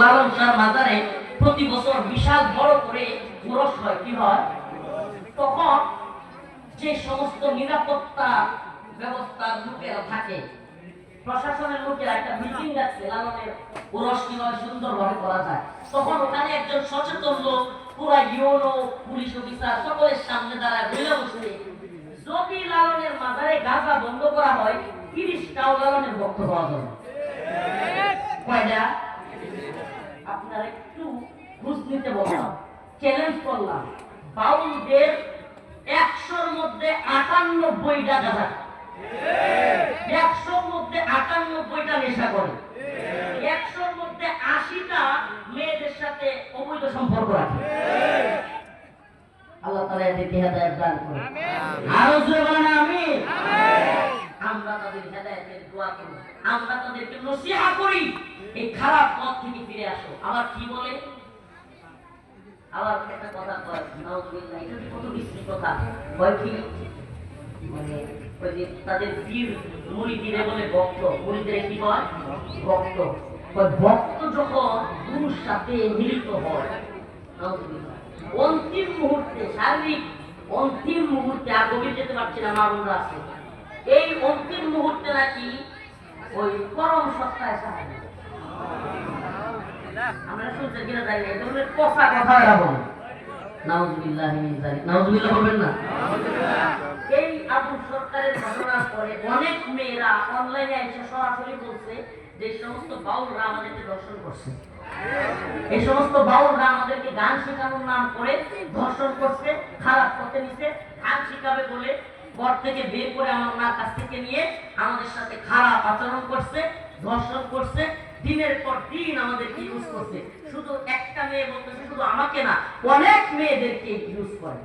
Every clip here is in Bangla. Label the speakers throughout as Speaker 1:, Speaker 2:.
Speaker 1: লালন শাহ মাজারে প্রতি বছর বিশাল বড় করে উরস হয়। কি হয়? তখন যে সমস্ত নিরাপত্তা ব্যবস্থার লোকেরা থাকে, প্রশাসনের লোকেরা একটা মিটিং ডাকছে লালনের উরস কীভাবে সুন্দরভাবে করা যায়। তখন ওখানে একজন সচেতন লোক, পুরা ইউনো, পুলিশ অফিসার, সকলের সামনে দাঁড়ায়, বলে বসছে যদি লালনের মাজারে গাঁজা বন্ধ করা হয়, তিরিশটাও লালনের বক্তব্য পাওয়া যাবে। কয়টা? আপনার একটু ঘুষ নিতে বললাম। চ্যালেঞ্জ করলাম। বাউলদের একশোর মধ্যে আটানব্বইটা গাঁজা। একশোর মধ্যে আটানব্বইটা নেশা করে। একশোর মধ্যে আশিটা মেয়েদের সাথে অবৈধ সম্পর্ক রাখে। আল্লাহ তালা এদেরকে হেদায়ত দান করে আরও জোরে আমরা তাদের হেদায়তের দোয়া করি। আমরা তাদেরকে নসিহা করি, এই খারাপ পথ থেকে ফিরে আসো। আবার কি বলে? আবার একটা কথা কয় কত মানে তাদের বলে ভক্ত। কি হয়? ভক্ত। ভক্ত যখন গুরুর সাথে মিলিত হয় অন্তিম মুহূর্তে, শারীরিক অন্তিম মুহূর্তে আর গভীর যেতে পারছি না, মা আছে। এই অন্তিম মুহূর্তে নাকি ওই পরম সত্তায় সাহায্য এসে যে সমস্ত দর্শন করছে। এই সমস্ত বাউলরা আমাদেরকে গান শেখানোর নাম করে ধর্ষণ করছে, খারাপ পথে নিছে গান শিখাবে বলে ঘর থেকে বের করে আমার মার কাছ থেকে নিয়ে আমাদের সাথে খারাপ আচরণ করছে, ধর্ষণ করছে, দিনের পর দিন আমাদেরকে ইউজ করছে। শুধু একটা মেয়ে বলতেছে, শুধু আমাকে না, অনেক মেয়েদেরকে ইউজ করে।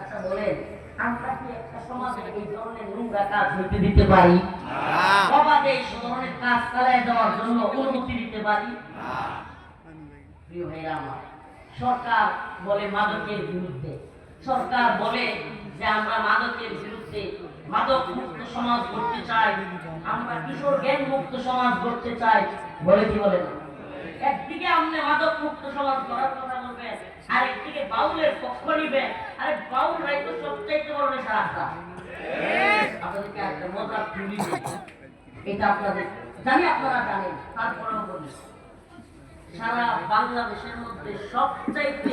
Speaker 1: আচ্ছা বলেন সরকার বলে মাদকের বিরুদ্ধে। সরকার বলে যে আমরা মাদকের বিরুদ্ধে মাদক মুক্ত সমাজ করতে চাই। আমরা কিশোর জ্ঞান মুক্ত সমাজ করতে চাই বলে কি বলে না? একদিকে আপনি মাদক মুক্ত সমাজ করার কথা বলবেন আর একদিকে বাউলের পক্ষ নিবেন আরে বাউল রাই তো সবচাইতে বড় নেশা রাখা আপনাদেরকে একটা মজার তুলি এটা আপনাদের জানি আপনারা জানেন, তারপরেও বলি। সারা বাংলাদেশের মধ্যে সবচাইতে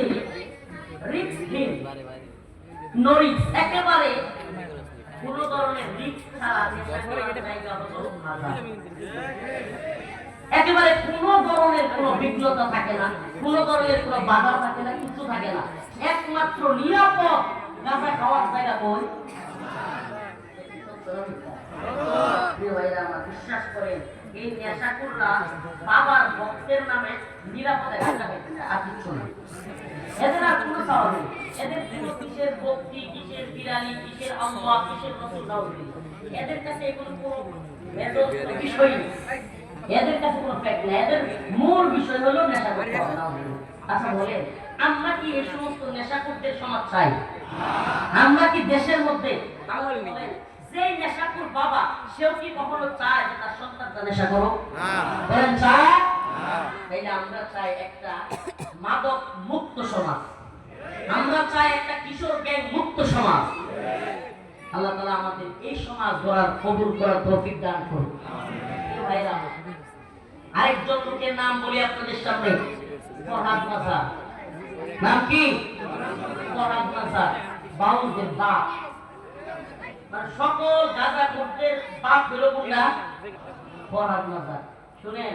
Speaker 1: নরিক্স একেবারে কোন ধরনের রিস্ক ছাড়া নেশা। একেবারে কোন ধরনের কোন বিঘ্নতা থাকে না, কোন ধরনের কোন বাধা থাকে না, কিছু থাকে না। একমাত্র নিরাপদ গাঁজা খাওয়ার জায়গা বই বিশ্বাস করেন, এই নেশাকুররা বাবার ভক্তের নামে নিরাপদে গাঁজা খাইতে আর কিচ্ছু না। এদের আর কোনো নেই। এদের কোনো কিসের ভক্তি কিসের বিড়ালি কিসের আল্লাহ কিসের। এদের কাছে এগুলো কোনো মেজর বিষয় নেই। এদের কাছে কোনো ফ্যাক্ট নেই। এদের মূল বিষয় হলো নেশা করতে আচ্ছা বলেন আমরা কি এই সমস্ত নেশাকুরদের সমাজ চাই? আমরা কি দেশের মধ্যে যেই নেশাকুর বাবা সেও কি কখনো চায় যে তার সন্তানটা নেশা করো বলেন চায়? আমরা চাই একটা কিশোর গ্যাং মুক্ত সমাজ। আল্লাহ তাআলা আমাদের এই সমাজ গড়ার, কবুল করার তৌফিক দান করুন। আরেকজন লোকের নাম বলি আপনাদের সামনে নাম কি? মানে সকল গাঁজা করতে বাপ হলো নাসার শুনেন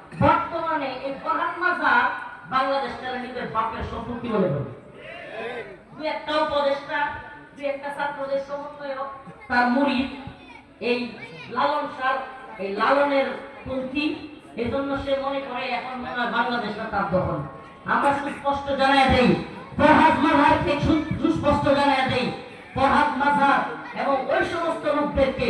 Speaker 1: বর্তমানে এই ফরহাদ মাজার বাংলাদেশটাকে নিজের বাপের সম্পত্তি মনে করে দুই একটা উপদেষ্টা, দুই একটা ছাত্রদের সমন্বয়ক, তার মুড়ি এই লালন সার, এই লালনের পন্থী, এজন্য সে মনে করে এখন মনে হয় বাংলাদেশটা তার দখল। আমরা সুস্পষ্ট জানাই দেই, ফরহাদ মাঝহার থেকে সুস্পষ্ট জানাই দেই, ফরহাদ মাঝহার এবং ওই সমস্ত লোকদেরকে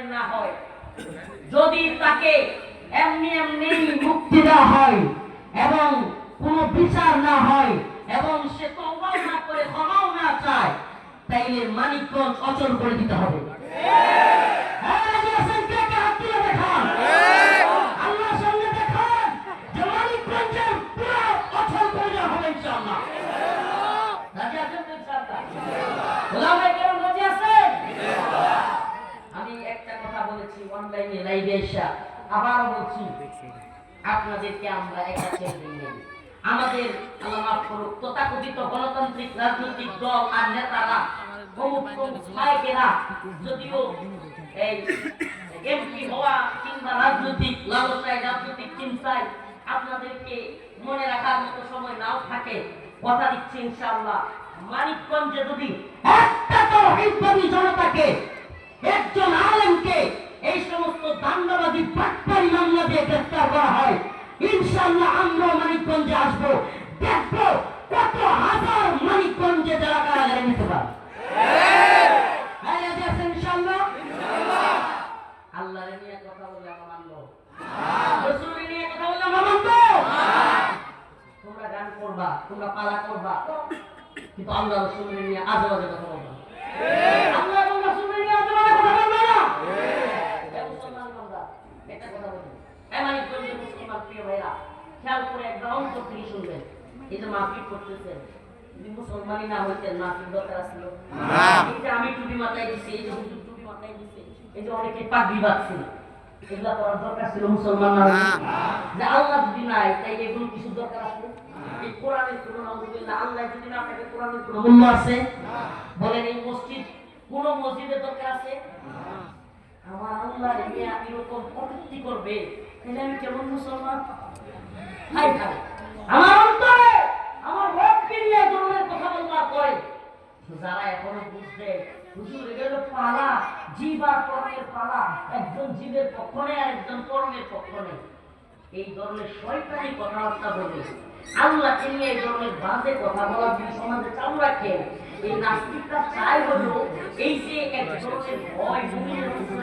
Speaker 1: আপনি না হয়। যদি তাকে এমনি এমনি মুক্তি দেওয়া হয় এবং কোনো বিচার না হয় এবং সে তওবাও না করে ক্ষমাও না চায়, তাইলে মানিকগঞ্জ অচল করে দিতে হবে। বলেছি অনলাইনে লাইভে এসে আবারও বলছি, আপনাদেরকে আমরা একটা ছেড়ে আমাদের আল্লাহ মাফ করুক তথাকথিত গণতান্ত্রিক রাজনৈতিক দল আর নেতারা যদিও এই এমপি হওয়া কিংবা রাজনৈতিক লালসায়, রাজনৈতিক চিন্তায় আপনাদেরকে মনে রাখার মতো সময় নাও থাকে, কথা দিচ্ছি ইনশাআল্লাহ। মানিকগঞ্জে যদি জনতাকে তোমরা পালা করবা। কিন্তু আল্লাহ রসুলের নিয়ে আজে বাজে কথা বলবা। আল্লাহ এবং রাসূলের নিয়ে আজে বাজে কথা বলবা না? এ মুসলমান বান্দা, একটা কথা বলি। এ মানিকগঞ্জের মুসলমান প্রিয় ভাইরা, খেয়াল করে একবার অন্তর থেকে শুনবেন। এই যে মাহফিল করতেছেন, যদি মুসলমানই না হইতেন, মাহফিল দরকার যে আমি টুপি মাথায় দিছি, এই যে হুজুর টুপি মাথায় দিছে, এই যে অনেকে পাগড়ি বাঁধছে, এগুলা করার দরকার ছিল মুসলমান না যে আল্লাহ যদি নাই, তাই এগুলো কিছু দরকার আছে? এই কোরআনের কোনো নাউজুবিল্লাহ, আল্লাহ যদি না থাকে, কোরআনের কোনো মূল্য আছে? বলেন এই মসজিদ কোন মসজিদের দরকার আছে? আমার আল্লাহ নিয়ে এরকম কটূক্তি করবে তাহলে আমি কেমন মুসলমান? হাই আমার অন্তরে আমার রবকে নিয়ে এই কথা বলবার পরে যারা এখনও বুঝবে হুজুর এগুলো পালা। এই ধরনের শয়তানি কথাবার্তা বলে। আল্লাহকে ধরনের বাজে কথা এই নাস্তিকটা চাই হলো এই যে এক ধরনের ভয়